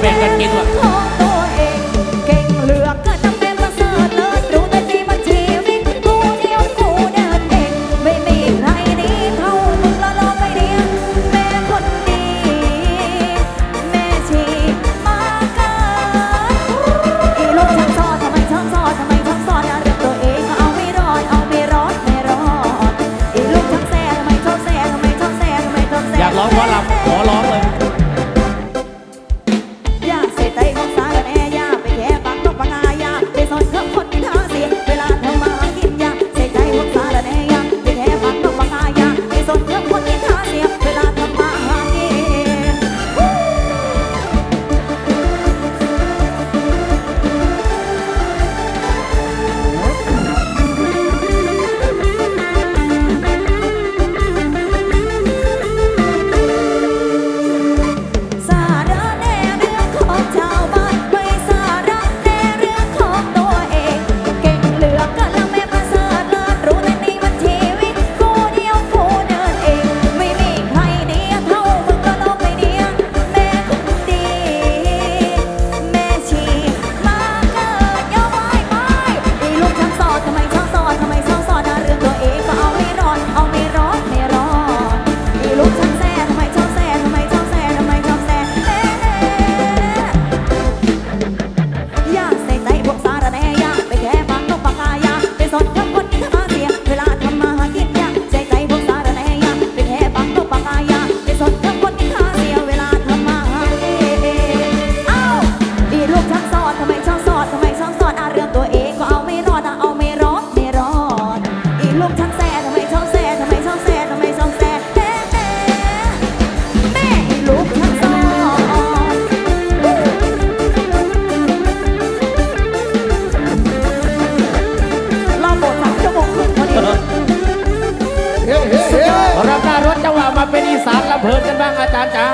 เป็นกันกินว่ะ ลงทางแซ่ทำไมชองแซ่ทำไมชองแซ่ทำไมชองแซ่แม่แม่แม่ลูกทางซอรอโบสถ์สามชั่วรึ่งพอดีรับการรถจังหวะมาเป็นอีสานลำเพลินกันบ้างอาจารย์จ๋า